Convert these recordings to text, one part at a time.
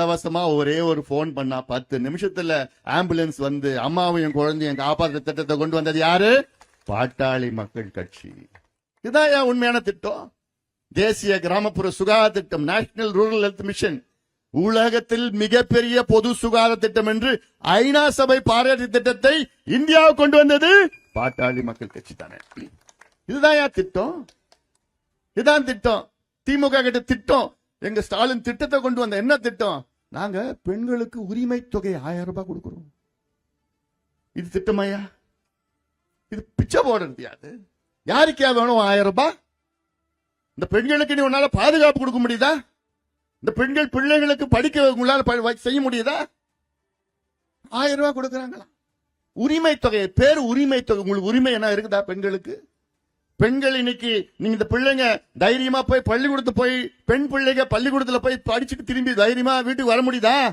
இலவசமா ஒரே ஒரு போன் பண்ணா பத்து நிமிஷத்துல ஆம்புலன்ஸ் வந்து அம்மாவையும் குழந்தையும் காப்பாற்ற திட்டத்தை கொண்டு வந்தது யாரு? பாட்டாளி மக்கள் கட்சி. இதுதான் ஏன் உண்மையான திட்டம்? தேசிய கிராமப்புற சுகாதார திட்டம் நேஷனல் ரூரல் ஹெல்த் மிஷன் உலகத்தில் மிகப்பெரிய பொது சுகாதார திட்டம் என்று ஐநா சபை பாராட்டு திட்டத்தை இந்தியாவுக்கு கொண்டு வந்தது பாட்டாளி மக்கள் கட்சி தானே. இதுதான் ஏன் திட்டம்? இதுதான் திட்டம். திமுக கிட்ட திட்டம். எங்க ஸ்டாலின் திட்டத்தை கொண்டு வந்த என்ன திட்டம்? நாங்க பெண்களுக்கு உரிமை தொகை ஆயிரம் ரூபாய் கொடுக்குறோம். இது திட்டமையா? இது பிச்சை போடுறது யாது யாருக்கே வேணும் ஆயிரம் ரூபாய்? இந்த பெண்களுக்கு நீ உன்னால பாதுகாப்பு கொடுக்க முடியுதா? இந்த பெண்கள் பிள்ளைகளுக்கு படிக்க உங்களால செய்ய முடியுதா? ஆயிரம் ரூபாய் கொடுக்குறாங்களா? உரிமை தொகை பேர் உரிமை தொகை உங்களுக்கு உரிமை என்ன இருக்குதா பெண்களுக்கு? பெண்கள் இன்னைக்கு நீங்க இந்த பிள்ளைங்க தைரியமா போய் பள்ளிக்கூடத்து போய் பெண் பிள்ளைங்க பள்ளிக்கூடத்துல போய் படிச்சுட்டு திரும்பி தைரியமா வீட்டுக்கு வர முடியுதா?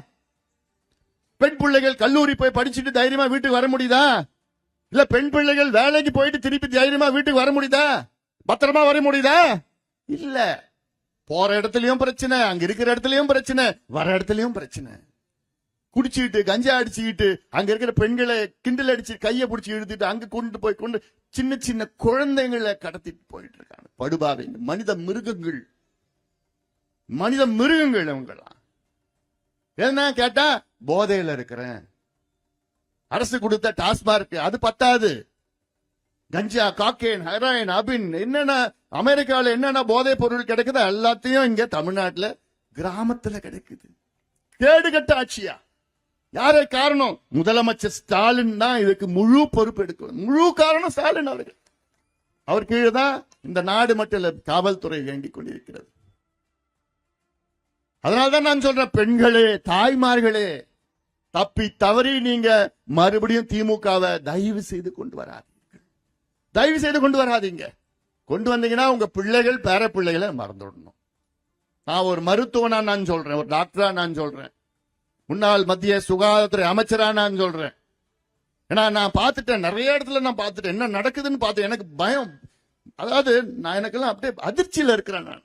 பெண் பிள்ளைகள் கல்லூரி போய் படிச்சுட்டு தைரியமா வீட்டுக்கு வர முடியுதா? இல்ல பெண் பிள்ளைகள் வேலைக்கு போயிட்டு திருப்பி தைரியமா வீட்டுக்கு வர முடியுதா? பத்திரமா வர முடியுதா? இல்ல. போற இடத்துலயும் பிரச்சனை அங்க இருக்கிற இடத்துலயும் பிரச்சனை வர இடத்துலயும் பிரச்சனை. குடிச்சுக்கிட்டு கஞ்சா அடிச்சுக்கிட்டு அங்க இருக்கிற பெண்களை கிண்டல் அடிச்சு கையை பிடிச்சி இழுத்துட்டு அங்க கொண்டு போய் கொண்டு சின்ன சின்ன குழந்தைங்களை கடத்திட்டு போயிட்டு இருக்காங்க. படுபாவை. மனித மிருகங்கள். மனித மிருகங்கள் அவங்களாம் என்ன கேட்டா போதையில இருக்கிறேன். அரசு கொடுத்த டாஸ்மார்க் அது பத்தாது. கஞ்சா காக்கேன் ஹெராயின் அபின் என்னென்ன அமெரிக்காவில் என்னென்ன போதைப் பொருள் கிடைக்குதோ எல்லாத்தையும் இங்க தமிழ்நாட்டில் கிராமத்துல கிடைக்குது. கேடுகட்ட ஆட்சியா? யாரே காரணம்? முதலமைச்சர் ஸ்டாலின் தான் இதுக்கு முழு பொறுப்பு எடுக்கணும். முழு காரணம் ஸ்டாலின் அவர்கள். அவர் கீழே தான் இந்த நாடு மட்டும் இல்ல காவல்துறை இயங்கிக் கொண்டிருக்கிறது. அதனால்தான் நான் சொல்றேன் பெண்களே தாய்மார்களே தப்பி தவறி நீங்க மறுபடியும் திமுகவை தயவு செய்து கொண்டு வராதீங்க தயவு செய்து கொண்டு வராதீங்க. கொண்டு வந்தீங்கன்னா உங்க பிள்ளைகள் பேர பிள்ளைகளை மறந்துடணும். நான் ஒரு மருத்துவனா நான் சொல்றேன் ஒரு டாக்டரா நான் சொல்றேன். முன்னாள் மத்திய சுகாதாரத்துறை அமைச்சரா நான் சொல்றேன். ஏன்னா நான் பார்த்துட்டேன். நிறைய இடத்துல நான் பார்த்துட்டேன். என்ன நடக்குதுன்னு பார்த்தேன் எனக்கு பயம். அதாவது நான் எனக்கெல்லாம் அப்படியே அதிர்ச்சியில் இருக்கிறேன் நான்.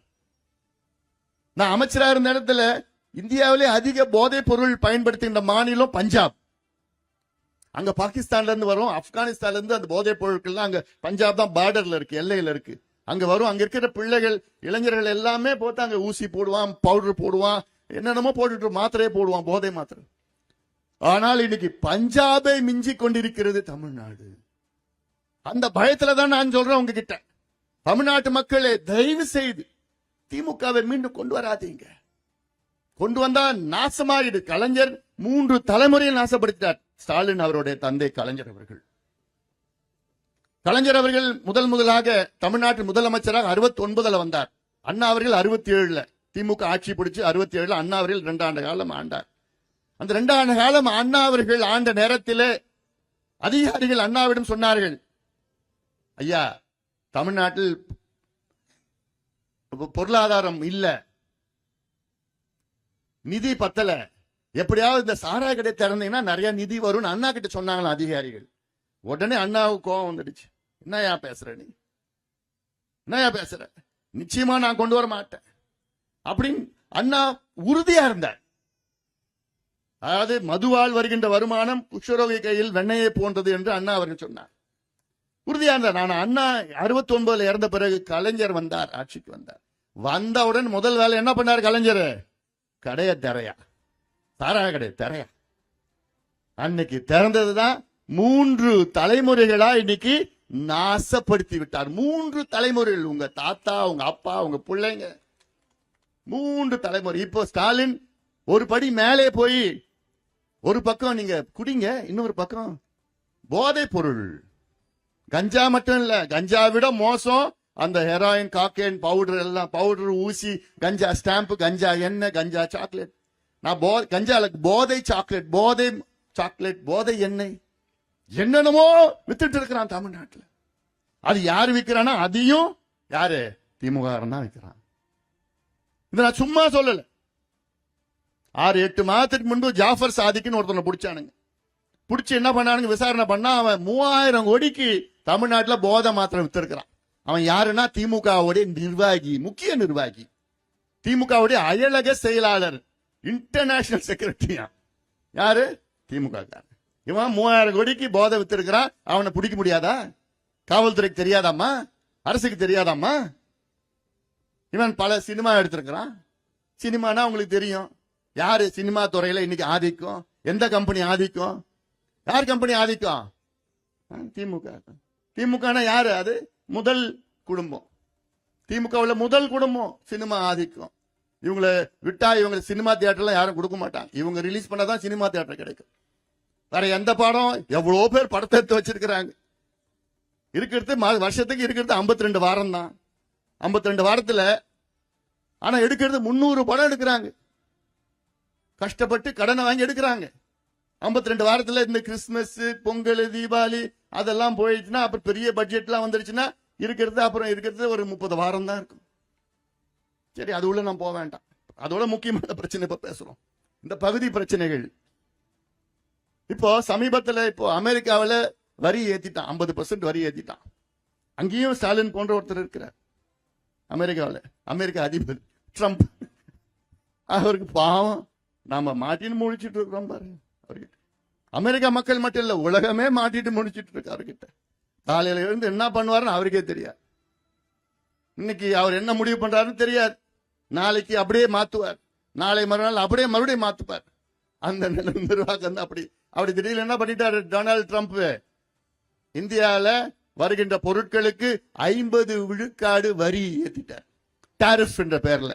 நான் அமைச்சரா இருந்த இடத்துல இந்தியாவிலே அதிக போதைப் பொருள் பயன்படுத்துகின்ற மாநிலம் பஞ்சாப். அங்க பாகிஸ்தான்ல இருந்து வரும். ஆப்கானிஸ்தான்ல இருந்து அந்த போதைப் பொருட்கள்லாம் அங்க பஞ்சாப் தான் பார்டர்ல இருக்கு எல்லையில இருக்கு. அங்க வரும். அங்க இருக்கிற பிள்ளைகள் இளைஞர்கள் எல்லாமே போட்டு அங்க ஊசி போடுவான் பவுடர் போடுவான். என்னென்னமோ போட்டுட்டு மாத்திரையே போடுவான் போதை மாத்திரை. ஆனால் இன்னைக்கு பஞ்சாபை மிஞ்சி கொண்டிருக்கிறது தமிழ்நாடு. அந்த பயத்துல தான் நான் சொல்றேன் உங்ககிட்ட. தமிழ்நாட்டு மக்களே தயவு செய்து திமுகவை மீண்டும் கொண்டு வராதீங்க. கொண்டு வந்தா நாசமாயிடு. கலைஞர் மூன்று தலைமுறையில் நாசப்படுத்தினார் ஸ்டாலின் அவருடைய தந்தை கலைஞர் அவர்கள். கலைஞர் அவர்கள் முதல் முதலாக தமிழ்நாட்டு முதலமைச்சராக அறுபத்தி ஒன்பதுல வந்தார். அண்ணா அவர்கள் அறுபத்தி ஏழுல திமுக ஆட்சி பிடிச்சி அறுபத்தி ஏழுல அண்ணா அவர்கள் காலம் ஆண்டார். அந்த ரெண்டாண்டு காலம் அண்ணா அவர்கள் ஆண்ட நேரத்திலே அதிகாரிகள் அண்ணாவிடம் சொன்னார்கள் ஐயா தமிழ்நாட்டில் பொருளாதாரம் இல்ல நிதி பத்தல. எப்படியாவது இந்த சாராய கடை திறந்தீங்கன்னா நிறைய நிதி வரும்னு அண்ணா கிட்ட சொன்னாங்களாம் அதிகாரிகள். உடனே அண்ணாவுக்கு கோவம் வந்துடுச்சு. என்னையா பேசுற நீ? என்னையா பேசுற? நிச்சயமா நான் கொண்டு வர மாட்டேன். அப்படின்னு அண்ணா உறுதியா இருந்தார். அதாவது மதுவால் வருகின்ற வருமானம் குஷ்டரோகி கையில் வெண்ணையை போன்றது என்று அண்ணா அவர்கள் சொன்னார். உறுதியா இருந்தார். நான் அண்ணா அறுபத்தி ஒன்பதுல இறந்த பிறகு கலைஞர் வந்தார் ஆட்சிக்கு வந்தார். வந்தவுடன் முதல் வேலை என்ன பண்ணார் கலைஞர்? கடைய திரையா. தாரா கடை திரையா. அன்னைக்கு திறந்ததுதான் மூன்று தலைமுறைகளா இன்னைக்கு நாசப்படுத்தி விட்டார். மூன்று தலைமுறைகள் உங்க தாத்தா உங்க அப்பா உங்க பிள்ளைங்க மூன்று தலைமுறை. இப்போ ஸ்டாலின் ஒரு படி மேலே போய் ஒரு பக்கம் நீங்க குடிங்க இன்னொரு பக்கம் போதை பொருள். கஞ்சா மட்டும் இல்ல கஞ்சா விட மோசம். அந்த ஹெராயின் காக்கேன் பவுடர் எல்லாம் பவுடர் ஊசி கஞ்சா ஸ்டாம்ப் கஞ்சா எண்ணெய் கஞ்சா சாக்லேட் நான் போ கஞ்சால போதை சாக்லேட் போதை சாக்லேட் போதை எண்ணெய். என்னென்னமோ வித்துட்டு இருக்கிறான் தமிழ்நாட்டில். அது யார் விற்கிறான்னா அதையும் யாரு? திமுக தான் விற்கிறான் இதை நான் சும்மா சொல்லல. ஆறு எட்டு மாதத்துக்கு முன்பு ஜாஃபர் சாதிக்குன்னு ஒருத்தனை பிடிச்சானுங்க. பிடிச்சி என்ன பண்ணானுங்க? விசாரணை பண்ணா அவன் மூவாயிரம் கோடிக்கு தமிழ்நாட்டில் போதை மாத்திரம் வித்திருக்கிறான். அவன் யாருன்னா? திமுகவுடைய நிர்வாகி முக்கிய நிர்வாகி. திமுகவுடைய அயலக செயலாளர் இன்டர்நேஷனல் செக்ரட்டரியா யாரு? திமுக இவன் மூவாயிரம் கோடிக்கு போதை வித்திருக்கிறான். அவனை பிடிக்க முடியாதா? காவல்துறைக்கு தெரியாதாம்மா? அரசுக்கு தெரியாதாம்மா? இவன் பல சினிமா எடுத்திருக்கிறான். சினிமானா உங்களுக்கு தெரியும். யாரு சினிமா துறையில இன்னைக்கு ஆதிக்கம்? எந்த கம்பெனி ஆதிக்கம்? யார் கம்பெனி ஆதிக்கம்? திமுக. திமுகனா யாரு? அது முதல் குடும்பம். திமுகவில் முதல் குடும்பம் சினிமா ஆதிக்கம். இவங்களை விட்டா இவங்க சினிமா தியேட்டர்லாம் யாரும் கொடுக்க மாட்டாங்க. இவங்க ரிலீஸ் பண்ணாதான் சினிமா தியேட்டர் கிடைக்கும். வேற எந்த படம்? எவ்வளோ பேர் படத்தை எடுத்து வச்சிருக்கிறாங்க. இருக்கிறது வருஷத்துக்கு இருக்கிறது 52 ரெண்டு வாரம் தான் ஐம்பத்து ரெண்டு வாரத்தில் ஆனால் எடுக்கிறது முந்நூறு படம் எடுக்கிறாங்க. கஷ்டப்பட்டு கடனை வாங்கி எடுக்கிறாங்க. 52 ரெண்டு வாரத்தில் இந்த கிறிஸ்மஸ் பொங்கல் தீபாவளி அதெல்லாம் போயிடுச்சுன்னா அப்புறம் பெரிய பட்ஜெட்லாம் வந்துருச்சுன்னா இருக்கிறது அப்புறம் இருக்கிறது ஒரு முப்பது வாரம் தான் இருக்கும். சரி அது உள்ள நான் போக வேண்டாம். அதோட முக்கியமான பிரச்சனை இப்போ பேசுறோம். இந்த பகுதி பிரச்சனைகள். இப்போ சமீபத்தில் இப்போ அமெரிக்காவில் வரி ஏற்றிட்டான் ஐம்பது பர்சன்ட் வரி ஏற்றிட்டான் அங்கேயும் ஸ்டாலின் போன்ற ஒருத்தர் இருக்கிறார். அமெரிக்காவில் அமெரிக்க அதிபர் ட்ரம்ப். அவருக்கு பாவம். நாம மாட்டின்னு முடிச்சுட்டு இருக்கிறோம் பாருங்க அவர்கிட்ட. அமெரிக்கா மக்கள் மட்டும் இல்லை உலகமே மாட்டிட்டு முடிச்சிட்டு இருக்கு அவர்கிட்ட. காலையில இருந்து என்ன பண்ணுவாருன்னு அவருக்கே தெரியாது. இன்னைக்கு அவர் என்ன முடிவு பண்றாருன்னு தெரியாது. நாளைக்கு அப்படியே மாத்துவார். நாளை மறுநாள் அப்படியே மறுபடியும் மாத்துப்பார். அந்த நிர்வாகம் தான் அப்படி. அப்படி திடீர்னு என்ன பண்ணிட்டாரு டொனால்ட் ட்ரம்ப்? இந்தியாவில் வருகின்ற பொருட்களுக்கு ஐம்பது விழுக்காடு வரி ஏத்திட்டார். டாரிஃப் என்ற பேர்ல.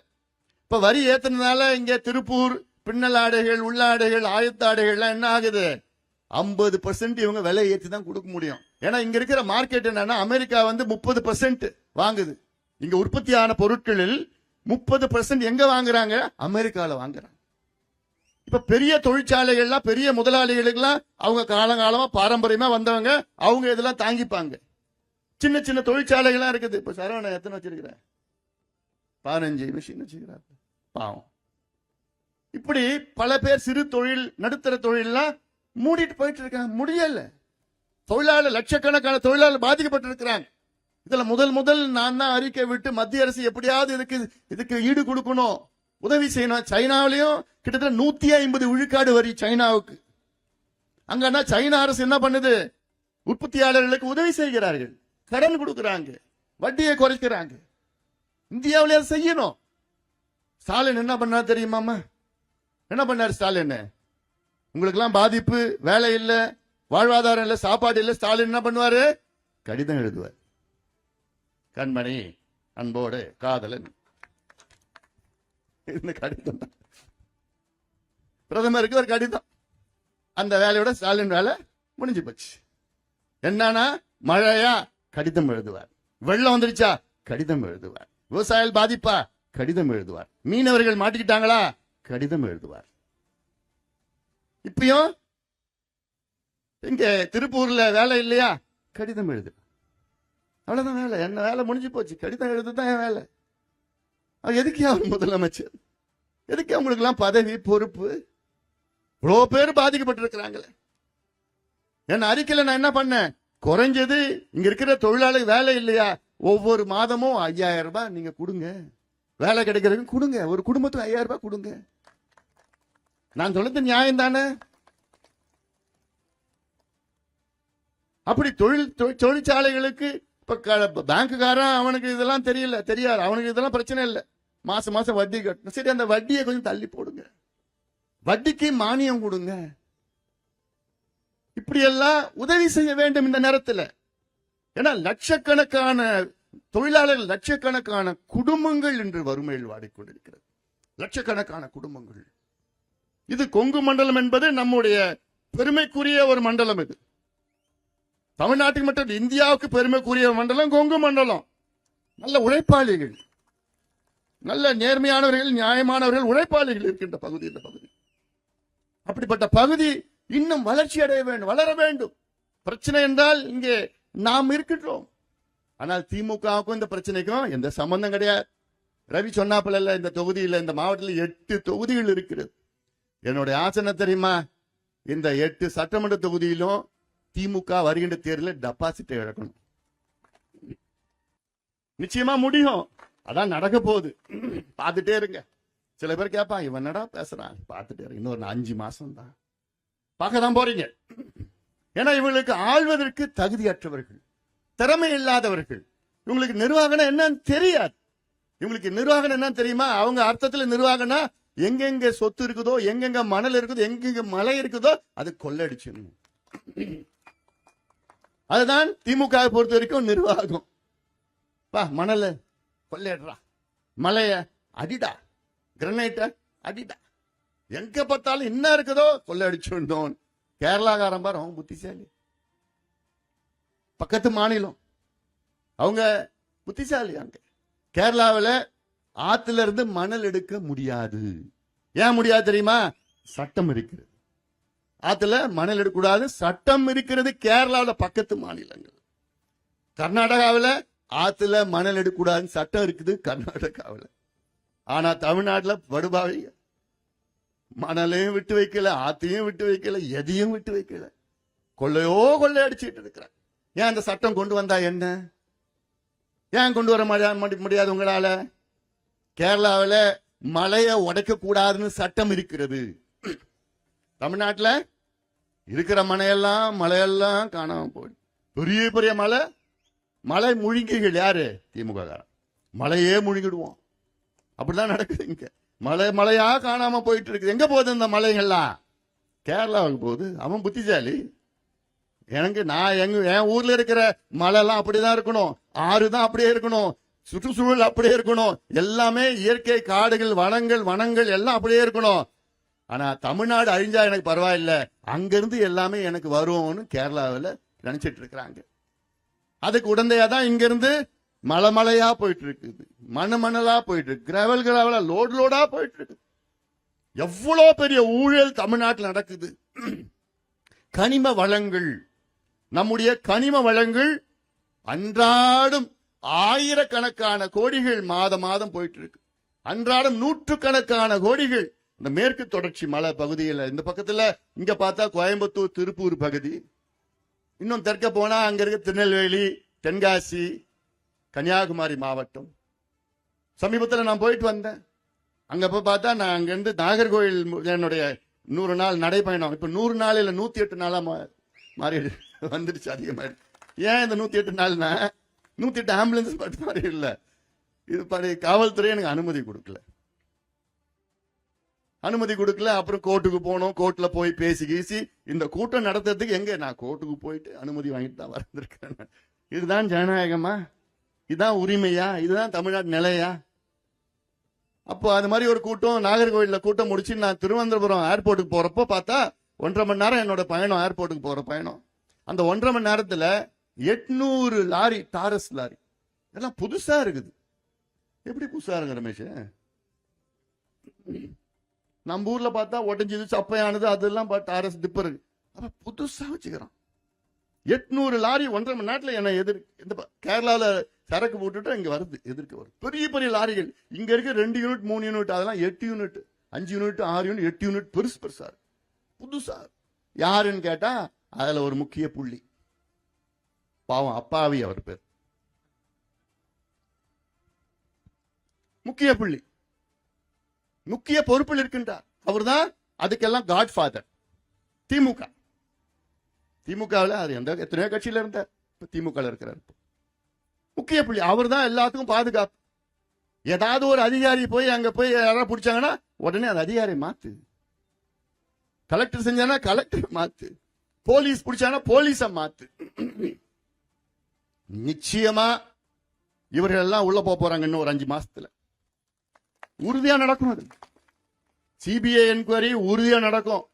இப்ப வரி ஏத்துனதுனால இங்க திருப்பூர் பின்னலாடைகள் உள்ளாடைகள் ஆயத்தாடைகள்லாம் என்ன ஆகுது? ஐம்பது பர்சன்ட் இவங்க விலை ஏற்றி தான் கொடுக்க முடியும். ஏன்னா இங்க இருக்கிற மார்க்கெட் என்னன்னா அமெரிக்கா வந்து முப்பது பர்சன்ட் வாங்குது. இங்க உற்பத்தியான பொருட்களில் முப்பது பர்சன்ட் எங்க வாங்குறாங்க? அமெரிக்கால வாங்குறாங்க. இப்ப பெரிய தொழிற்சாலைகள்லாம் பெரிய முதலாளிகளுக்கெல்லாம் அவங்க காலங்காலமா பாரம்பரியமா வந்தவங்க அவங்க இதெல்லாம் தாங்கிப்பாங்க. சின்ன சின்ன தொழிற்சாலைகள்லாம் இருக்குது. இப்போ சரவணன் எத்தனை வச்சிருக்கிறேன் பதினஞ்சு மிஷின் வச்சுக்கிறாரு பாவம். இப்படி பல பேர் சிறு தொழில் நடுத்தர தொழில்லாம் மூடிட்டு போயிட்டு இருக்காங்க. முடியல. தொழிலாளர் லட்சக்கணக்கான தொழிலாளர் பாதிக்கப்பட்டிருக்கிறாங்க. இதுல முதல் முதல் நான் தான் அறிக்கை விட்டு மத்திய அரசு எப்படியாவது இதுக்கு இதுக்கு ஈடு கொடுக்கணும். உதவி செய்யணும். சைனாவிலையும் கிட்டத்தட்ட நூத்தி ஐம்பது விழுக்காடு வரி சைனாவுக்கு. அங்கன்னா சைனா அரசு என்ன பண்ணுது? உற்பத்தியாளர்களுக்கு உதவி செய்கிறார்கள். கடன் கொடுக்கறாங்க வட்டியை குறைக்கிறாங்க. இந்தியாவில அதை செய்யணும். ஸ்டாலின் என்ன பண்ணா தெரியுமாமா என்ன பண்ணார் ஸ்டாலின்? உங்களுக்கெல்லாம் பாதிப்பு வேலை இல்ல வாழ்வாதாரம் இல்ல சாப்பாடு இல்ல ஸ்டாலின் என்ன பண்ணுவாரு? கடிதம் எழுதுவார். கண்மணி அன்போடு காதலன். இந்த கடிதம் தான். பிரதமருக்கு ஒரு கடிதம். அந்த வேலையோட ஸ்டாலின் வேலை முடிஞ்சு போச்சு. என்னன்னா மழையா கடிதம் எழுதுவார். வெள்ளம் வந்துருச்சா? கடிதம் எழுதுவார். விவசாயிகள் பாதிப்பா? கடிதம் எழுதுவார். மீனவர்கள் மாட்டிக்கிட்டாங்களா? கடிதம் எழுதுவார். இப்பயும் இங்க திருப்பூர்ல வேலை இல்லையா? கடிதம் எழுது அவ்வளவுதான் வேலை. என்ன வேலை முடிஞ்சு போச்சு. கடிதம் எழுதுதான் என் வேலை. அது எதுக்கு அவர் முதலமைச்சர்? எதுக்கு அவங்களுக்கு எல்லாம் பதவி பொறுப்பு? இவ்வளோ பேர் பாதிக்கப்பட்டிருக்கிறாங்களே. என் அறிக்கையில நான் என்ன பண்ணேன்? குறைஞ்சது இங்க இருக்கிற தொழிலாளர் வேலை இல்லையா? ஒவ்வொரு மாதமும் ஐயாயிரம் ரூபாய் நீங்க கொடுங்க. வேலை கிடைக்கிறதுக்கு கொடுங்க. ஒரு குடும்பத்துக்கு ஐயாயிரம் ரூபாய் கொடுங்க. நான் சொல்றது நியாயம் தானே? அப்படி தொழில் தொழிற்சாலைகளுக்கு இப்ப க- பேங்க்குக்காரன் அவனுக்கு இதெல்லாம் தெரியல தெரியாது. அவனுக்கு இதெல்லாம் பிரச்சனை இல்லை. மாசம் மாசம் வட்டி கட்டணும். சரி அந்த வட்டியை கொஞ்சம் தள்ளி போடுங்க. வட்டிக்கு மானியம் கொடுங்க. இப்படியெல்லாம் உதவி செய்ய வேண்டும் இந்த நேரத்தில். ஏன்னா லட்சக்கணக்கான தொழிலாளர்கள் லட்சக்கணக்கான குடும்பங்கள் இன்று வறுமையில் வாடிக்கொண்டிருக்கிறது. லட்சக்கணக்கான குடும்பங்கள். இது கொங்கு மண்டலம் என்பது நம்முடைய பெருமைக்குரிய ஒரு மண்டலம் இது. தமிழ்நாட்டுக்கு மட்டும் இந்தியாவுக்கு பெருமைக்குரிய மண்டலம் கொங்கு மண்டலம். நல்ல உழைப்பாளிகள். நல்ல நேர்மையானவர்கள் நியாயமானவர்கள் உழைப்பாளிகள் இருக்கின்ற பகுதி இந்த பகுதி. அப்படிப்பட்ட பகுதி இன்னும் வளர்ச்சி அடைய வேண்டும் வளர வேண்டும். பிரச்சனை என்றால் இங்கே நாம் இருக்கின்றோம். ஆனால் திமுகவுக்கும் இந்த பிரச்சனைக்கும் எந்த சம்பந்தம் கிடையாது. ரவி சொன்னாப்புல இந்த தொகுதியில் இந்த மாவட்டத்தில் எட்டு தொகுதிகள் இருக்கிறது. என்னுடைய ஆசனை தெரியுமா? இந்த எட்டு சட்டமன்ற தொகுதியிலும் திமுக வருகின்ற தேர்தலில் டெபாசிட்டை இழக்கணும். நிச்சயமா முடியும். அதான் நடக்க போகுது. பார்த்துட்டே இருங்க. சில பேர் கேட்பான் இவன் என்னடா பேசுறான்? பார்த்துட்டே இருங்க. இன்னொரு அஞ்சு மாசம் தான் பார்க்க தான் போறீங்க. ஏன்னா இவங்களுக்கு ஆழ்வதற்கு தகுதியற்றவர்கள் திறமை இல்லாதவர்கள். இவங்களுக்கு நிர்வாகம் என்னன்னு தெரியாது. இவங்களுக்கு நிர்வாகம் என்னன்னு தெரியுமா? அவங்க அர்த்தத்துல நிர்வாகம்னா எங்கெங்க சொத்து இருக்குதோ எங்கெங்க மணல் இருக்குதோ எங்கெங்க மலை இருக்குதோ அது கொள்ளடிச்சிடணும். அதுதான் திமுக பொறுத்த வரைக்கும் நிர்வாகம். பா மணல கொள்ளையடுறா மலைய அடிடா. கிரனைட்ட அடிடா. எங்க பார்த்தாலும் என்ன இருக்குதோ கொள்ளையடிச்சுடணும் கேரளாக்காரன் பாரு அவன் புத்திசாலி. பக்கத்து மாநிலம். அவங்க புத்திசாலி அங்க. கேரளாவில் ஆத்துல இருந்து மணல் எடுக்க முடியாது. ஏன் முடியாது தெரியுமா? சட்டம் இருக்கிறது. ஆத்துல மணல் எடுக்கக்கூடாது. சட்டம் இருக்கிறது கேரளாவில் பக்கத்து மாநிலங்கள். கர்நாடகாவில் ஆத்துல மணல் எடுக்கக்கூடாதுன்னு சட்டம் இருக்குது கர்நாடகாவில். ஆனா தமிழ்நாட்டுல படுபாவி மணலையும் விட்டு வைக்கல ஆத்தையும் விட்டு வைக்கல எதையும் விட்டு வைக்கல. கொள்ளையோ கொள்ளை அடிச்சிட்டு இருக்கிறான். ஏன் அந்த சட்டம் கொண்டு வந்தா என்ன? ஏன் கொண்டு வர முடியாது உங்களால? கேரளாவில் மலையை உடைக்க கூடாதுன்னு சட்டம் இருக்கிறது. தமிழ்நாட்டில் இருக்கிற மலையெல்லாம் மலையெல்லாம் காணாம போயிடும் பெரிய பெரிய மலை மலை முழுங்கிகள் யாரு? திமுக காரன் மலையே முழுங்கிடுவோம். அப்படிதான் நடக்குது இங்கே. மலை மலையா காணாம போயிட்டு இருக்குது எங்க போகுது இந்த மலைகள்லாம் கேரளாவுக்கு போகுது. அவன் புத்திசாலி. எனக்கு நான் எங்க என் ஊர்ல இருக்கிற மலைலாம் அப்படிதான் இருக்கணும். ஆறு தான் அப்படியே இருக்கணும். சுற்றுச்சூழல் அப்படியே இருக்கணும். எல்லாமே இயற்கை காடுகள் வனங்கள் வனங்கள் எல்லாம் அப்படியே இருக்கணும். ஆனா தமிழ்நாடு அழிஞ்சா எனக்கு பரவாயில்ல. அங்கிருந்து எல்லாமே எனக்கு வரும்னு கேரளாவில் நினைச்சிட்டு இருக்கிறாங்க. அதுக்கு உடந்தையா தான் இங்கிருந்து மலை மலையா போயிட்டு இருக்குது மண் மணலா போயிட்டு இருக்கு கிராவல் கிராவலா லோடு லோடா போயிட்டு இருக்கு எவ்வளோ பெரிய ஊழல் தமிழ்நாட்டில் நடக்குது. கனிம வளங்கள். நம்முடைய கனிம வளங்கள் அன்றாடம் ஆயிரக்கணக்கான கோடிகள் மாதம் மாதம் போயிட்டு இருக்கு அன்றாடம் நூற்றுக்கணக்கான கோடிகள். இந்த மேற்கு தொடர்ச்சி மலை பகுதியில் இந்த பக்கத்தில் இங்க பார்த்தா கோயம்புத்தூர் திருப்பூர் பகுதி. இன்னும் தெற்க போனா அங்க இருக்க திருநெல்வேலி தென்காசி கன்னியாகுமரி மாவட்டம். சமீபத்தில் நான் போயிட்டு வந்தேன். அங்கே போய் பார்த்தா நான் அங்கேருந்து நாகர்கோவில் என்னுடைய நூறு நாள் நடைப்பயணம். இப்போ நூறு நாள் இல்லை நூற்றி எட்டு நாளாக மா- மாறி வந்துடுச்சு அதிகமாயிடுச்சு ஏன் இந்த நூற்றி எட்டு நாள்னா? நூற்றி எட்டு ஆம்புலன்ஸ் பட்டு மாதிரி இல்லை. இது பழைய காவல்துறை எனக்கு அனுமதி கொடுக்கல. அனுமதி கொடுக்கல அப்புறம் கோர்ட்டுக்கு போனோம். கோர்ட்டில் போய் பேசி கீசி இந்த கூட்டம் நடத்துறதுக்கு எங்கே? நான் கோர்ட்டுக்கு போயிட்டு அனுமதி வாங்கிட்டு தான் வந்திருக்கேன். இதுதான் ஜனநாயகமா? இதுதான் உரிமையா? இதுதான் தமிழ்நாட்டு நிலையா? அப்போ அது மாதிரி ஒரு கூட்டம் நாகர்கோவில்ல கூட்டம் முடிச்சு நான் திருவனந்தபுரம் ஏர்போர்ட்டுக்கு போறப்போ பார்த்தா ஒன்றரை மணி நேரம் என்னோட பயணம் ஏர்போர்ட்டுக்கு போற பயணம். அந்த ஒன்றரை மணி நேரத்துல எட்நூறு லாரி டாரஸ் லாரி. எல்லாம் புதுசா இருக்குது. எப்படி புதுசா இருக்கு ரமேஷ்? நம்ம ஊர்ல பார்த்தா உடஞ்சது சப்பையானது அதெல்லாம் டாரஸ் டிப்பர் அப்ப புதுசா வச்சுக்கிறோம். எட்நூறு லாரி ஒன்றரை மணி நேரத்துல என்ன எதிர் இந்த ப- கேரளால சரக்கு போட்டுட்டு இங்க வருது எதிர்க்க வருது. பெரிய பெரிய லாரிகள். இங்க இருக்க ரெண்டு யூனிட் மூணு யூனிட் அதெல்லாம் எட்டு யூனிட் அஞ்சு யூனிட் ஆறு யூனிட் எட்டு யூனிட் பெருசு பெருசா புதுசா யாருன்னு கேட்டா அதுல ஒரு முக்கிய புள்ளி. பாவம் அப்பாவி அவர் பேர். முக்கிய புள்ளி. முக்கிய பொறுப்பில் இருக்கின்றார். அவர்தான் அதுக்கெல்லாம் காட் ஃபாதர் திமுக. திமுகவில் அது எந்த எத்தனையோ கட்சியில இருந்தார். இப்போ திமுகவில் இருக்கிறார் இப்போ. முக்கிய புள்ளி. அவர் தான் எல்லாத்துக்கும் பாதுகாப்பு. ஏதாவது ஒரு அதிகாரி போய் அங்க போய் யாராவது பிடிச்சாங்கன்னா உடனே அந்த அதிகாரி மாத்து. கலெக்டர் செஞ்சானா கலெக்டர் மாத்து. போலீஸ் பிடிச்சானா போலீஸ மாத்து. நிச்சயமா இவர்கள் எல்லாம் உள்ள போக போறாங்க இன்னும் ஒரு அஞ்சு மாசத்துல. உறுதியா நடக்கும் அது. சிபிஐ என்கொயரி உறுதியா நடக்கும்.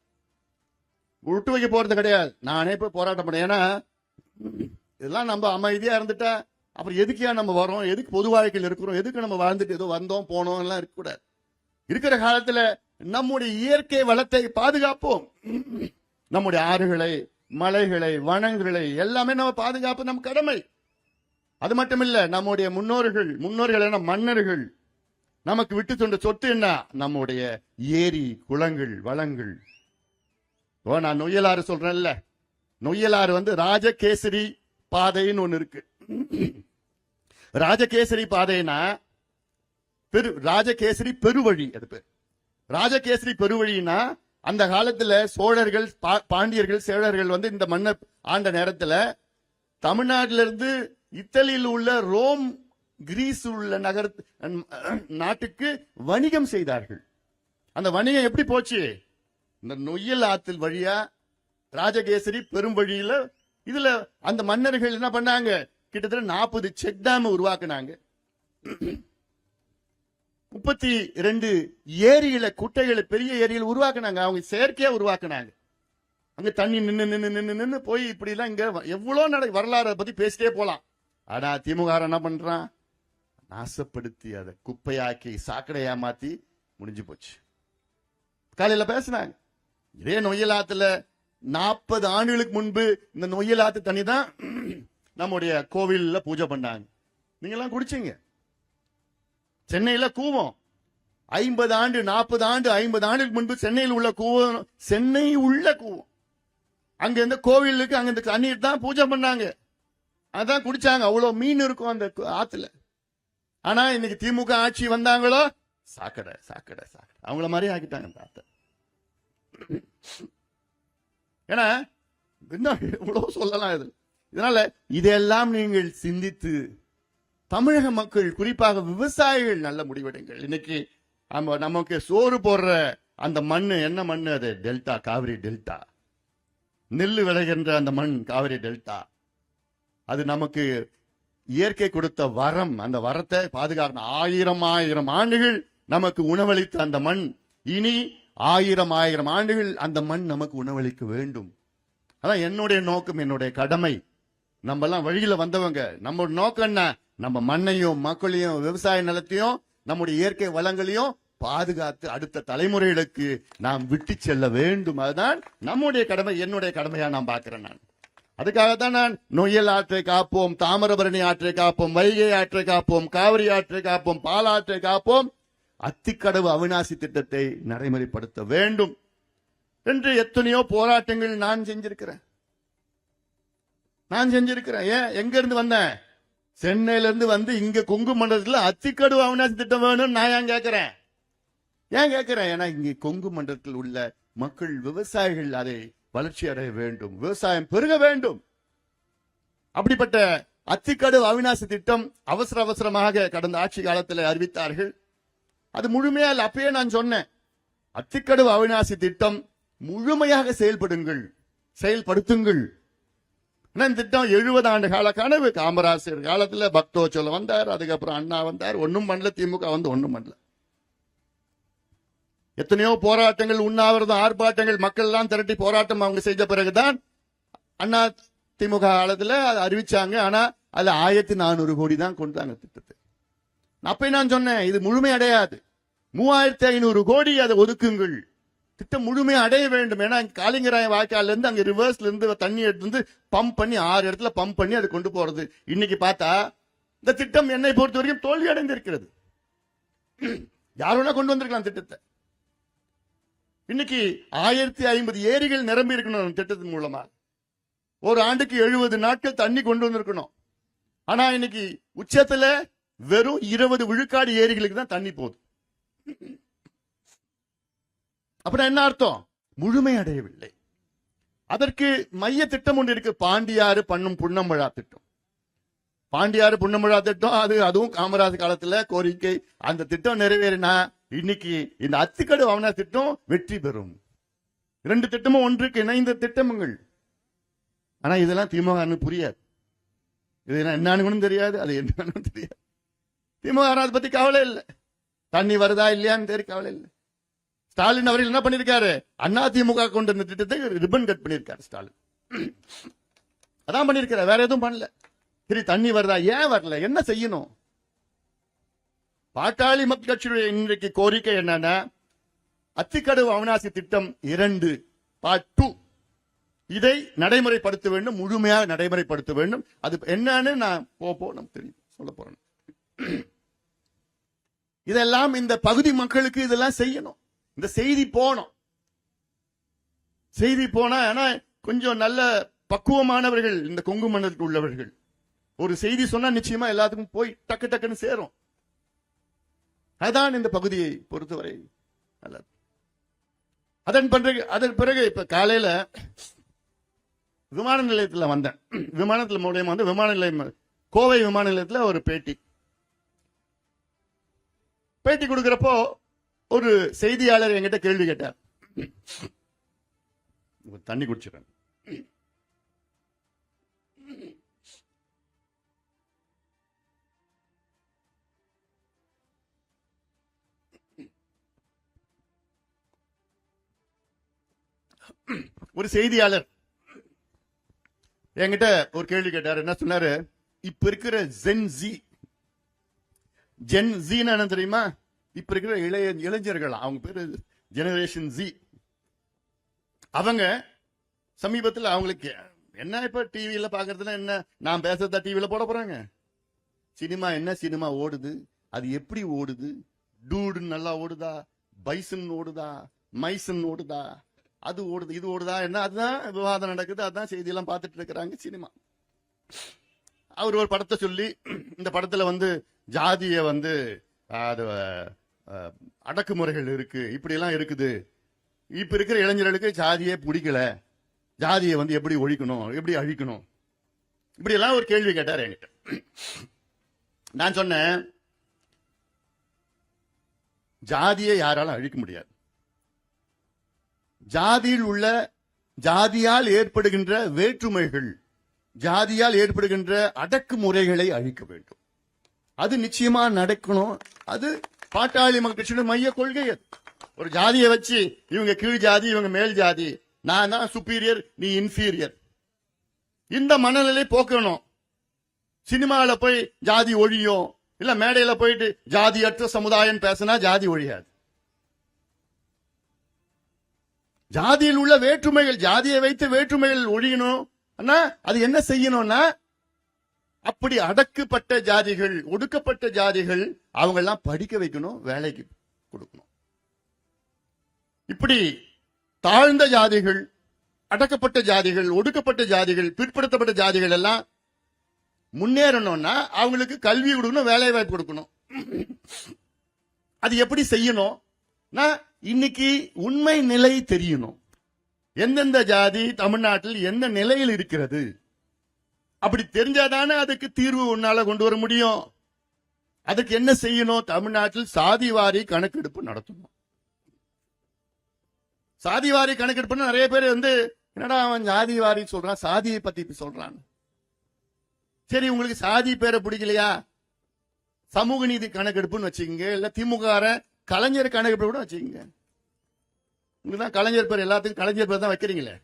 விட்டு வைக்க போறது கிடையாது. நானே போய் போராட்டம் பண்ணேன் ஏன்னா இதெல்லாம் நம்ம அமைதியா இருந்துட்டா அப்புறம் எதுக்கியா நம்ம வரோம் எதுக்கு பொது வாழ்க்கையில் இருக்கிறோம்? எதுக்கு நம்ம வாழ்ந்துட்டு ஏதோ வந்தோம் போனோம் எல்லாம் இருக்கக்கூடாது இருக்கிற காலத்துல நம்முடைய இயற்கை வளத்தை பாதுகாப்போம். நம்முடைய ஆறுகளை மலைகளை வனங்களை எல்லாமே நம்ம பாதுகாப்பு நம் கடமை. அது மட்டும் இல்ல நம்முடைய முன்னோர்கள் முன்னோர்கள் என்ன மன்னர்கள். நமக்கு விட்டு சொன்ன சொத்து என்ன? நம்முடைய ஏரி குளங்கள் வளங்கள். ஓ நான் நொய்யலாறு சொல்றேன்ல. நொய்யலாறு வந்து ராஜகேசரி பாதைன்னு ஒன்று இருக்கு. ராஜகேசரி பாதைனா பெரு ராஜகேசரி பெருவழி அது பேர். ராஜகேசரி பெருவழினா அந்த காலத்துல சோழர்கள் பா- பாண்டியர்கள் சேழர்கள் வந்து இந்த மண்ணை ஆண்ட நேரத்துல தமிழ்நாட்டில இருந்து இத்தாலியில் உள்ள ரோம் கிரீஸ் உள்ள நகர நாட்டுக்கு வணிகம் செய்தார்கள். அந்த வணிகம் எப்படி போச்சு? இந்த நொய்யல் ஆத்தில் வழியா ராஜகேசரி பெரும் வழியில இதுல அந்த மன்னர்கள் என்ன பண்ணாங்க? கிட்டத்தட்ட நாற்பது செக் டேம் உருவாக்குனாங்க. முப்பத்தி ரெண்டு ஏரியில குட்டைகளை பெரிய ஏரியில் உருவாக்குனாங்க. அவங்க செயற்கையா உருவாக்குனாங்க. அங்க தண்ணி நின்று நின்று நின்று நின்று போய் இப்படி எல்லாம் இங்க வ- எவ்வளவு நட வரலாறு பத்தி பேசிட்டே போலாம். ஆனா திமுக என்ன பண்றான்? நாசப்படுத்தி அதை குப்பையாக்கி சாக்கடையா மாத்தி முடிஞ்சு போச்சு. காலையில பேசினாங்க. இதே நொய்யலாத்துல நாற்பது ஆண்டுகளுக்கு முன்பு இந்த நொய்யலாத்து தண்ணி தான் நம்முடைய கோவில்ல பூஜை பண்ணாங்க. நீங்க எல்லாம் குடிச்சீங்க. சென்னையில கூவம். ஐம்பது ஆண்டு நாற்பது ஆண்டு ஐம்பது ஆண்டுக்கு முன்பு சென்னையில் உள்ள கூவம் சென்னை உள்ள கூவம். அங்க இருந்த கோவிலுக்கு அங்க இந்த தண்ணீர் தான் பூஜை பண்ணாங்க. அதான் குடிச்சாங்க. அவ்வளவு மீன் இருக்கும் அந்த ஆத்துல. ஆனா இன்னைக்கு திமுக ஆட்சி வந்தாங்களோ? சாக்கடை சாக்கடை சாக்கடை. அவங்கள மாதிரி ஆக்கிட்டாங்க அந்த ஆத்தை. ஏன்னா இன்னும் இவ்வளவு சொல்லலாம் இது. இதனால இதெல்லாம் நீங்கள் சிந்தித்து தமிழக மக்கள் குறிப்பாக விவசாயிகள் நல்ல முடிவெடுங்கள். இன்னைக்கு நம்ம நமக்கு சோறு போடுற அந்த மண் என்ன மண் அது? Delta Kaveri delta. நெல் விளைகின்ற அந்த மண் காவிரி டெல்டா. அது நமக்கு இயற்கை கொடுத்த வரம். அந்த வரத்தை பாதுகாக்கணும். ஆயிரம் ஆயிரம் ஆண்டுகள் நமக்கு உணவளித்த அந்த மண். இனி ஆயிரம் ஆயிரம் ஆண்டுகள் அந்த மண் நமக்கு உணவளிக்க வேண்டும். அதான் என்னுடைய நோக்கம் என்னுடைய கடமை. நம்ம எல்லாம் வழியில வந்தவங்க. நம்ம நோக்கம் என்ன? நம்ம மண்ணையும் மக்களையும் விவசாய நிலத்தையும் நம்முடைய இயற்கை வளங்களையும் பாதுகாத்து அடுத்த தலைமுறைகளுக்கு நாம் விட்டு செல்ல வேண்டும். அதுதான் நம்முடைய கடமை என்னுடைய கடமையா நான் பார்க்கிறேன் நான். அதுக்காகத்தான் நான் நொய்யல் ஆற்றை காப்போம் தாமிரபரணி ஆற்றை காப்போம் வைகை ஆற்றை காப்போம் காவிரி ஆற்றை காப்போம் பாலாற்றை காப்போம். அத்திக்கடவு அவிநாசி திட்டத்தை நடைமுறைப்படுத்த வேண்டும். என்று எத்தனையோ போராட்டங்கள் நான் செஞ்சிருக்கிறேன். நான் செஞ்சிருக்கிறேன். ஏன்? எங்க இருந்து வந்தேன்? சென்னையில இருந்து வந்து இங்க கொங்கு மண்டலத்துல அத்திக்கடு அவிநாசி திட்டம் வேணும்னு நான் ஏன் கேட்கிறேன்? ஏன் கேட்கிறேன்? ஏன்னா இங்கே கொங்கு மண்டலத்தில் உள்ள மக்கள் விவசாயிகள் அதை வளர்ச்சி அடைய வேண்டும். விவசாயம் பெருக வேண்டும். அப்படிப்பட்ட அத்திக்கடு அவிநாசி திட்டம் அவசர அவசரமாக கடந்த ஆட்சி காலத்தில் அறிவித்தார்கள். அது முழுமையா அப்பயே நான் சொன்னேன். அத்திக்கடு அவிநாசி திட்டம் முழுமையாக செயல்படுங்கள் செயல்படுத்துங்கள். இந்த திட்டம் எழுபது ஆண்டு கால கனவு. காமராசர் காலத்துல பக்தோச்சலம் வந்தார். அதுக்கப்புறம் அண்ணா வந்தார். ஒன்றும் பண்ணல. திமுக வந்து ஒன்றும் பண்ணல. எத்தனையோ போராட்டங்கள் உண்ணாவிரதம் ஆர்ப்பாட்டங்கள் மக்கள் எல்லாம் திரட்டி போராட்டம் அவங்க செஞ்ச பிறகுதான் அண்ணா திமுக காலத்துல அதை அறிவிச்சாங்க. ஆனா அது ஆயிரத்தி நானூறு கோடி தான் கொண்டாங்க திட்டத்தை. அப்ப நான் சொன்னேன் இது முழுமை அடையாது. மூவாயிரத்தி ஐநூறு கோடி அதை ஒதுக்குங்கள். திட்டம் முழுமையாக அடைய வேண்டும். ஏன்னா காலிங்கராய வாய்க்கால்ல அங்கே அங்க ரிவர்ஸ்ல இருந்து தண்ணி எடுத்து வந்து பம்ப் பண்ணி ஆறு இடத்துல பம்ப் பண்ணி அதை கொண்டு போறது. இன்னைக்கு பார்த்தா இந்த திட்டம் என்னை பொறுத்த வரைக்கும் தோல்வி அடைந்திருக்கிறது. யார் வேணா கொண்டு வந்திருக்கலாம் திட்டத்தை. இன்னைக்கு ஆயிரத்தி ஐம்பது ஏரிகள் நிரம்பி இருக்கணும் அந்த திட்டத்தின் மூலமா. ஒரு ஆண்டுக்கு எழுபது நாட்கள் தண்ணி கொண்டு வந்திருக்கணும். ஆனா இன்னைக்கு உச்சத்துல வெறும் இருபது விழுக்காடு ஏரிகளுக்கு தான் தண்ணி போகுது. அப்படின்னா என்ன அர்த்தம்? முழுமை அடையவில்லை. அதற்கு மைய திட்டம் ஒன்று இருக்கு. பாண்டியாறு பண்ணும் புன்னம்பழா திட்டம். பாண்டியாறு புன்னம்பழா திட்டம் அது அதுவும் காமராஜ் காலத்துல கோரிக்கை. அந்த திட்டம் நிறைவேறினா இன்னைக்கு இந்த அத்திக்கடு அவனா திட்டம் வெற்றி பெறும். இரண்டு திட்டமும் ஒன்றுக்கு இணைந்த திட்டமுங்கள் ஆனா இதெல்லாம் திமுக புரியாது. இது என்னன்னு கூட தெரியாது அது என்னன்னு தெரியாது. திமுக அதை பத்தி கவலை இல்லை. தண்ணி வருதா இல்லையான்னு தெரிய கவலை இல்லை. ஸ்டாலின் அவர்கள் என்ன பண்ணிருக்காரு? அண்ணா திமுக கொண்டு வந்த திட்டத்தை ரிப்பன் கட் பண்ணிருக்காரு ஸ்டாலின். அதான் பண்ணிருக்காரு வேற எதுவும் பண்ணல. சரி தண்ணி வருதா? ஏன் வரல? என்ன செய்யணும்? பாட்டாளி மக்கள் கட்சியுடைய இன்றைக்கு கோரிக்கை என்னன்னா அத்திக்கடவு அவனாசி திட்டம் இரண்டு பார்ட் டூ இதை நடைமுறைப்படுத்த வேண்டும் முழுமையாக நடைமுறைப்படுத்த வேண்டும். அது என்னன்னு நான் போப்போம் நமக்கு தெரியும். சொல்ல போறேன். இதெல்லாம் இந்த பகுதி மக்களுக்கு இதெல்லாம் செய்யணும். இந்த செய்தி போனோம் செய்தி போனா ஏன்னா கொஞ்சம் நல்ல பக்குவமானவர்கள் இந்த கொங்கு மண்டலத்தில் உள்ளவர்கள். ஒரு செய்தி சொன்னா நிச்சயமா எல்லாத்துக்கும் போய் டக்கு டக்குன்னு சேரும். அதான் இந்த பகுதியை பொறுத்தவரை நல்லது. அதன் பிறகு அதன் பிறகு இப்ப காலையில விமான நிலையத்தில் வந்தேன். விமானத்தில் மூலியமா வந்து விமான நிலையம் கோவை விமான நிலையத்தில் ஒரு பேட்டி. பேட்டி கொடுக்குறப்போ ஒரு செய்தியாளர் என்கிட்ட கேள்வி கேட்டார். தண்ணி குடிச்சிடறேன் ஒரு செய்தியாளர் என்கிட்ட ஒரு கேள்வி கேட்டார். என்ன சொன்னாரு? இப்ப இருக்கிற ஜென் ஜி ஜென் ஜி என்ன தெரியுமா? இப்ப இருக்கிற இளைய இளைஞர்கள் அவங்க பேரு ஜெனரேஷன் ஜி அவங்க சமீபத்தில் அவங்களுக்கு என்ன இப்ப டிவியில பாக்குறதுன்னா என்ன? நான் பேசுறதா டிவியில போட போறாங்க. சினிமா என்ன சினிமா ஓடுது? அது எப்படி ஓடுது? டூடு நல்லா ஓடுதா? பைசன் ஓடுதா? மைசன் ஓடுதா? அது ஓடுது இது ஓடுதா? என்ன? அதுதான் விவாதம் நடக்குது. அதுதான் செய்தியெல்லாம் பார்த்துட்டு இருக்கிறாங்க சினிமா. அவர் ஒரு படத்தை சொல்லி இந்த படத்துல வந்து ஜாதியை வந்து அது அடக்குமுறைகள் இருக்கு. இப்படிலாம் இருக்குது. இப்ப இருக்கிற இளைஞர்களுக்கு ஜாதியே பிடிக்கல. ஜாதியை வந்து எப்படி ஒழிக்கணும்? எப்படி அழிக்கணும்? இப்படி எல்லாம் ஒரு கேள்வி கேட்டார் என்கிட்ட. நான் சொன்னேன் ஜாதியை யாராலும் அழிக்க முடியாது. ஜாதியில் உள்ள ஜாதியால் ஏற்படுகின்ற வேற்றுமைகள் ஜாதியால் ஏற்படுகின்ற அடக்குமுறைகளை அழிக்க வேண்டும். அது நிச்சயமா நடக்கணும். அது பாட்டாளி மக்கள் கட்சியோட மைய கொள்கை அது ஒரு ஜாதியை வச்சு இவங்க கீழ் ஜாதி இவங்க மேல் ஜாதி. நான் தான் சுப்பீரியர் நீ இன்ஃபீரியர் இந்த மனநிலை போக்கணும். சினிமாவில் போய் ஜாதி ஒழியும். இல்ல மேடையில போயிட்டு ஜாதியற்ற சமுதாயம் பேசினா ஜாதி ஒழியாது. ஜாதியில் உள்ள வேற்றுமைகள் ஜாதியை வைத்து வேற்றுமைகள் ஒழியணும். அது என்ன செய்யணும்னா அப்படி அடக்கப்பட்ட ஜாதிகள் ஒடுக்கப்பட்ட ஜாதிகள் அவங்க எல்லாம் படிக்க வைக்கணும் வேலைக்கு கொடுக்கணும். இப்படி தாழ்ந்த ஜாதிகள் அடக்கப்பட்ட ஜாதிகள் ஒடுக்கப்பட்ட ஜாதிகள் பிற்படுத்தப்பட்ட ஜாதிகள் எல்லாம் முன்னேறணும்னா அவங்களுக்கு கல்வி கொடுக்கணும் வேலை வாய்ப்பு கொடுக்கணும். அது எப்படி செய்யணும் இன்னைக்கு உண்மை நிலை தெரியணும். எந்தெந்த ஜாதி தமிழ்நாட்டில் எந்த நிலையில் இருக்கிறது? அப்படி தெரிஞ்சாதானே அதுக்கு தீர்வு உன்னால கொண்டு வர முடியும். அதுக்கு என்ன செய்யணும்? தமிழ்நாட்டில் சாதிவாரி கணக்கெடுப்பு நடத்தணும். சாதிவாரி கணக்கெடுப்புன்னு நிறைய பேர் வந்து என்னடா அவன் ஜாதி வாரி சொல்றான்? சாதியை பத்தி சொல்றான். சரி உங்களுக்கு சாதி பேரை பிடிக்கலையா? சமூக நீதி கணக்கெடுப்புன்னு வச்சுக்கோங்க. இல்ல திமுக கலைஞர் கணக்கெடுப்பு கூட வச்சுக்கோங்க. உங்களுக்கு தான் கலைஞர் பேர் எல்லாத்துக்கும் கலைஞர் பேர் தான் வைக்கிறீங்களே.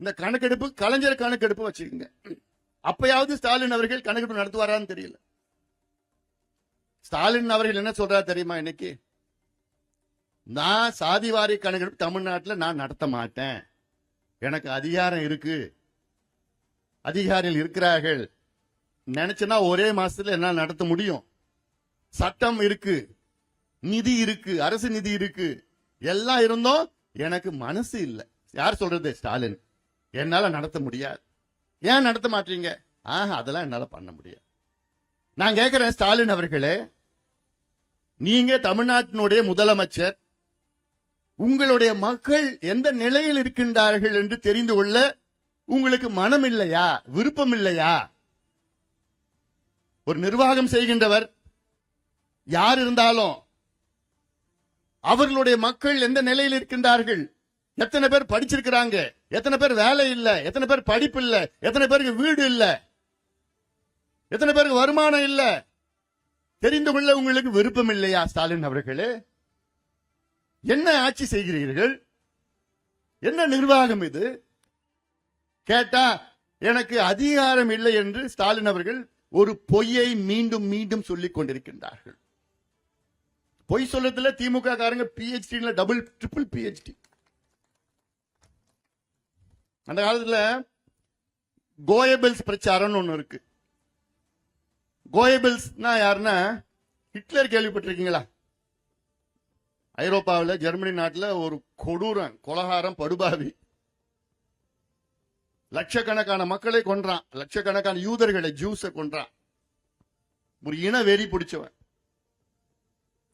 இந்த கணக்கெடுப்பு கலைஞர் கணக்கெடுப்பு வச்சுக்கோங்க. அப்பயாவது ஸ்டாலின் அவர்கள் கணக்கெடுப்பு நடத்துவாரான்னு தெரியல. ஸ்டாலின் அவர்கள் என்ன சொல்றாரு தெரியுமா இன்னைக்கு? நான் சாதிவாரி கணக்கெடுப்பு தமிழ்நாட்டில் நான் நடத்த மாட்டேன். எனக்கு அதிகாரம் இருக்கு. அதிகாரிகள் இருக்கிறார்கள். நினைச்சனா ஒரே மாசத்துல என்ன நடத்த முடியும். சட்டம் இருக்கு. நிதி இருக்கு. அரசு நிதி இருக்கு. எல்லாம் இருந்தும் எனக்கு மனசு இல்லை. யார் சொல்றது? ஸ்டாலின். என்னால நடத்த முடியாது. ஏன் நடத்த மாட்டீங்க? ஆஹ் அதெல்லாம் என்னால பண்ண முடியாது. நான் கேட்கிறேன் ஸ்டாலின் அவர்களே நீங்க தமிழ்நாட்டினுடைய முதலமைச்சர் உங்களுடைய மக்கள் எந்த நிலையில் இருக்கின்றார்கள் என்று தெரிந்து கொள்ள உங்களுக்கு மனம் இல்லையா? விருப்பம் இல்லையா? ஒரு நிர்வாகம் செய்கின்றவர் யார் இருந்தாலும் அவர்களுடைய மக்கள் எந்த நிலையில் இருக்கின்றார்கள்? எத்தனை பேர் படிச்சிருக்கிறாங்க? எத்தனை பேர் வேலை இல்ல? எத்தனை பேர் படிப்பு இல்ல? எத்தனை பேருக்கு வீடு இல்ல? எத்தனை பேருக்கு வருமானம் இல்ல? தெரிந்து கொள்ள உங்களுக்கு விருப்பம் இல்லையா ஸ்டாலின் அவர்களே? என்ன ஆட்சி செய்கிறீர்கள்? என்ன நிர்வாகம் இது? கேட்டா எனக்கு அதிகாரம் இல்லை என்று ஸ்டாலின் அவர்கள் ஒரு பொய்யை மீண்டும் மீண்டும் சொல்லிக் கொண்டிருக்கின்றார்கள். பொய் சொல்லத்துல திமுக காரங்க பிஹெச்டி டபுள் ட்ரிபிள் பிஹெச்டி அந்த காலத்துல கோயபிள்ஸ் பிரச்சாரம்னு ஒன்று இருக்கு. கோயபிள்ஸ்னா யாருன்னா ஹிட்லர் கேள்விப்பட்டிருக்கீங்களா? ஐரோப்பாவில் ஜெர்மனி நாட்டில் ஒரு கொடூரம் கொலகாரம் படுபாவி. லட்சக்கணக்கான மக்களை கொன்றான். லட்சக்கணக்கான யூதர்களை ஜூஸை கொன்றான். ஒரு இன வெறி பிடிச்சவன்.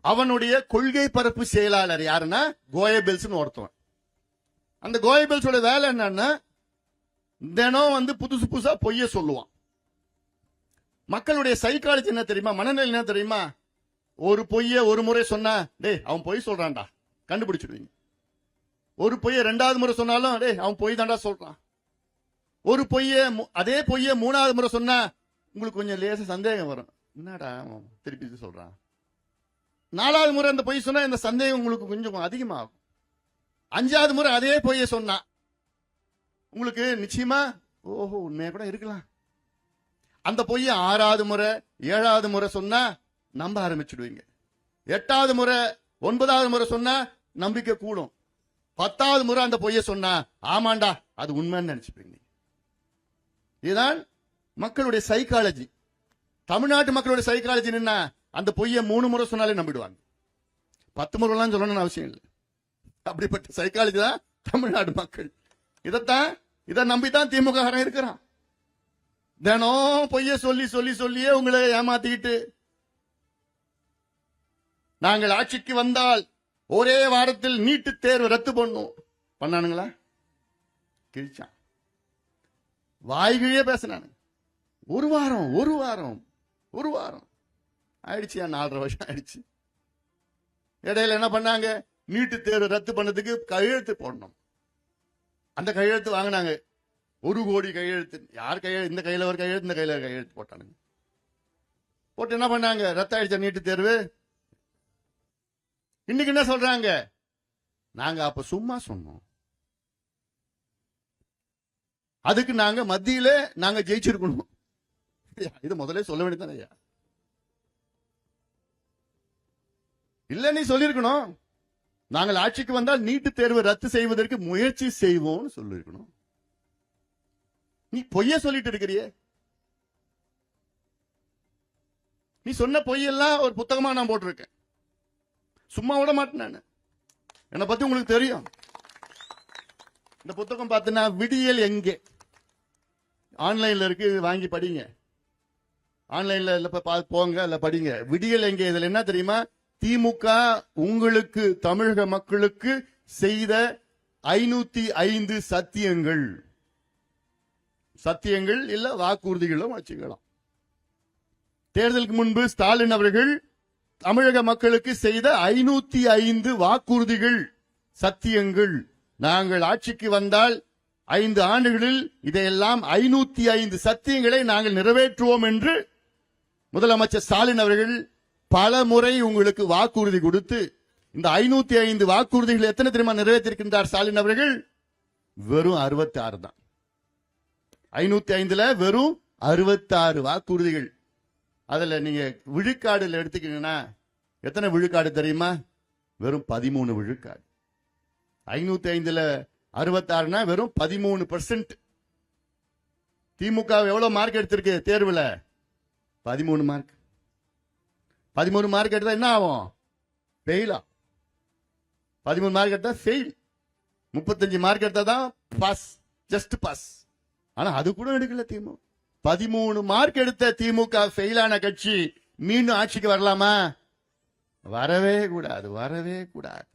அவனுடைய கொள்கை பரப்பு செயலாளர் யாருன்னா கோயபெல்ஸ் ஒருத்தவன். அந்த கோயபிள்ஸோட வேலை என்னன்னா தினம் வந்து புதுசு புதுசா பொய்ய சொல்லுவான். மக்களுடைய சைக்காலஜி என்ன தெரியுமா? மனநிலை என்ன தெரியுமா? ஒரு பொய்ய ஒரு முறை சொன்னா டேய் அவன் பொய் சொல்றான்டா. கண்டுபிடிச்சிடுவீங்க. ஒரு பொய்ய ரெண்டாவது முறை சொன்னாலும் டேய் அவன் பொய் தான்டா சொல்றான். ஒரு பொய்ய மு- அதே பொய்ய மூணாவது முறை சொன்னா உங்களுக்கு கொஞ்சம் லேச சந்தேகம் வரும். என்னடா திருப்பி இது சொல்றான்? நாலாவது முறை அந்த பொய் சொன்னா இந்த சந்தேகம் உங்களுக்கு கொஞ்சம் அதிகமாகும். அஞ்சாவது முறை அதே பொய்ய சொன்னா. உங்களுக்கு நிச்சயமா? ஓஹோ உண்மையா கூட இருக்கலாம். அந்த பொய்ய ஆறாவது முறை ஏழாவது முறை சொன்னா நம்ப ஆரம்பிச்சுடுவீங்க. எட்டாவது முறை ஒன்பதாவது முறை சொன்னா நம்பிக்கை கூடும். பத்தாவது முறை அந்த பொய்ய சொன்னா ஆமாண்டா அது உண்மைன்னு நினைச்சுப்பீங்க இதுதான் மக்களுடைய சைக்காலஜி தமிழ்நாட்டு மக்களுடைய சைக்காலஜி என்ன? அந்த பொய்ய மூணு முறை சொன்னாலே நம்பிடுவாங்க. பத்து முறைலாம் சொல்லணும்னு அவசியம் இல்லை. அப்படிப்பட்ட சைக்காலஜி தான் தமிழ்நாடு மக்கள். இதைத்தான் இதை நம்பித்தான் திமுக இருக்கிறான். தினம் பொய்ய சொல்லி சொல்லி சொல்லியே உங்களை ஏமாத்திக்கிட்டு. நாங்கள் ஆட்சிக்கு வந்தால் ஒரே வாரத்தில் நீட்டு தேர்வு ரத்து பண்ணும் பண்ணானுங்களா? கிழிச்சான். வாய்கிழியே பேசினானு ஒரு வாரம் ஒரு வாரம் ஒரு வாரம். ஆயிடுச்சு நாலரை வருஷம் ஆயிடுச்சு. இடையில என்ன பண்ணாங்க? நீட்டு தேர்வை ரத்து பண்ணதுக்கு கையெழுத்து போடணும். அந்த கையெழுத்து வாங்கினாங்க. ஒரு கோடி கையெழுத்து. யார் கையெழு இந்த கையில ஒரு கையெழுத்து இந்த கையில கையெழுத்து போட்டானுங்க. போட்டு என்ன பண்ணாங்க? ரத்த ஆயிடுச்சா நீட்டு தேர்வு? இன்னைக்கு என்ன சொல்றாங்க? நாங்க அப்ப சும்மா சொன்னோம். அதுக்கு நாங்க மத்தியில நாங்க ஜெயிச்சிருக்கணும். இது முதல்ல சொல்ல வேண்டியதானே இல்ல நீ சொல்லிருக்கணும் நாங்கள் ஆட்சிக்கு வந்தால் நீட்டு தேர்வு ரத்து செய்வதற்கு முயற்சி செய்வோம்னு சொல்லிருக்கணும். நீ பொய்ய சொல்லிட்டு இருக்கிறியே. நீ சொன்ன பொய்யெல்லாம் ஒரு புத்தகமா நான் போட்டிருக்கேன். சும்மா விட மாட்டேன் நான். என்னை பத்தி உங்களுக்கு தெரியும். இந்த புத்தகம் பார்த்தீங்கன்னா விடியல் எங்கே? ஆன்லைன்ல இருக்கு வாங்கி படிங்க. ஆன்லைன்ல இல்லை பார்த்து போங்க இல்ல படிங்க. விடியல் எங்கே? இதுல என்ன தெரியுமா? திமுக உங்களுக்கு தமிழக மக்களுக்கு செய்த ஐநூத்தி ஐந்து சத்தியங்கள். சத்தியங்கள் இல்ல வாக்குறுதிகளும் வச்சுக்கலாம். தேர்தலுக்கு முன்பு ஸ்டாலின் அவர்கள் தமிழக மக்களுக்கு செய்த ஐநூத்தி ஐந்து வாக்குறுதிகள் சத்தியங்கள். நாங்கள் ஆட்சிக்கு வந்தால் ஐந்து ஆண்டுகளில் இதையெல்லாம் ஐநூத்தி ஐந்து சத்தியங்களை நாங்கள் நிறைவேற்றுவோம் என்று முதலமைச்சர் ஸ்டாலின் அவர்கள் பல முறை உங்களுக்கு வாக்குறுதி கொடுத்து இந்த ஐநூத்தி ஐந்து வாக்குறுதிகள் எத்தனை தெரியுமா நிறைவேற்றிருக்கின்றார் ஸ்டாலின் அவர்கள்? வெறும் அறுபத்தி ஆறு தான். ஐநூத்தி ஐந்துல வெறும் அறுபத்தி ஆறு வாக்குறுதிகள். அதுல நீங்க விழுக்காடுல எடுத்துக்கிங்கன்னா எத்தனை விழுக்காடு தெரியுமா? வெறும் பதிமூணு விழுக்காடு. ஐநூத்தி ஐந்துல அறுபத்தாறுனா வெறும் பதிமூணு பர்சன்ட் திமுக எவ்வளவு மார்க் எடுத்திருக்கு தேர்வுல? பதிமூணு மார்க் பதிமூணு மார்க் எடுத்தா என்ன ஆகும்? ஃபெயிலா பதிமூணு மார்க் எடுத்தா ஃபெயில் முப்பத்தஞ்சு மார்க் எடுத்தா தான் பாஸ் ஜஸ்ட் பாஸ் ஆனா அது கூட எடுக்கல திமுக பதிமூணு மார்க் எடுத்த திமுக ஃபெயிலான கட்சி மீண்டும் ஆட்சிக்கு வரலாமா? வரவே கூடாது வரவே கூடாது.